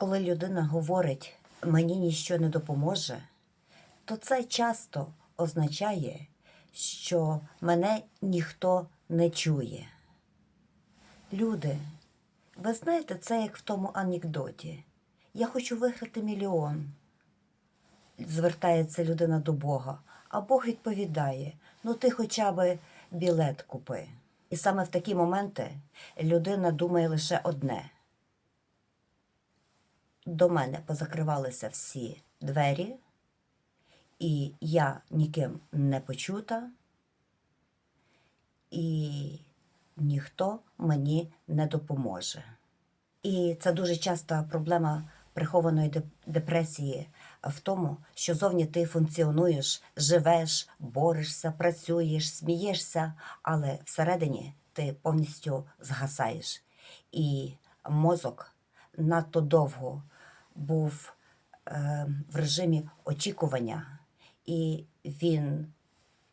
Коли людина говорить мені ніщо не допоможе, то це часто означає, що мене ніхто не чує. Люди, ви знаєте, це як в тому анекдоті. Я хочу виграти мільйон. Звертається людина до Бога, а Бог відповідає: ну ти хоча б білет купи. І саме в такі моменти людина думає лише одне: до мене позакривалися всі двері, і я ніким не почута, і ніхто мені не допоможе. І це дуже часта проблема прихованої депресії в тому, що зовні ти функціонуєш, живеш, борешся, працюєш, смієшся, але всередині ти повністю згасаєш. І мозок надто довго був е, в режимі очікування, і він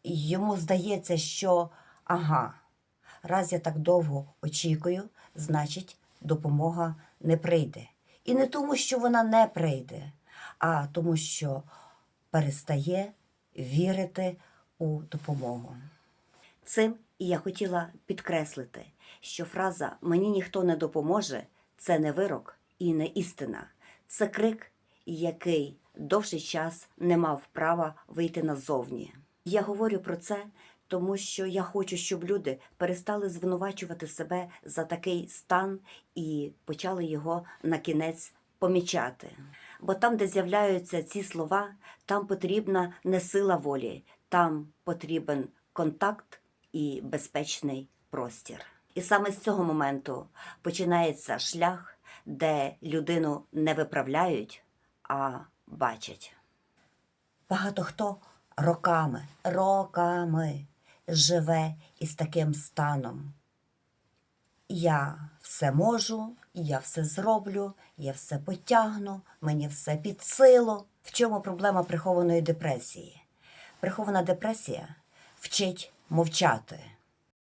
йому здається, що ага, раз я так довго очікую, значить допомога не прийде. І не тому, що вона не прийде, а тому, що перестає вірити у допомогу. Цим і я хотіла підкреслити, що фраза Мені ніхто не допоможе це не вирок і не істина. Це крик, який довший час не мав права вийти назовні. Я говорю про це, тому що я хочу, щоб люди перестали звинувачувати себе за такий стан і почали його на кінець помічати. Бо там, де з'являються ці слова, там потрібна не сила волі, там потрібен контакт і безпечний простір. І саме з цього моменту починається шлях, де людину не виправляють, а бачать. Багато хто роками, роками живе із таким станом. Я все можу, я все зроблю, я все потягну, мені все під силу. В чому проблема прихованої депресії? Прихована депресія вчить мовчати.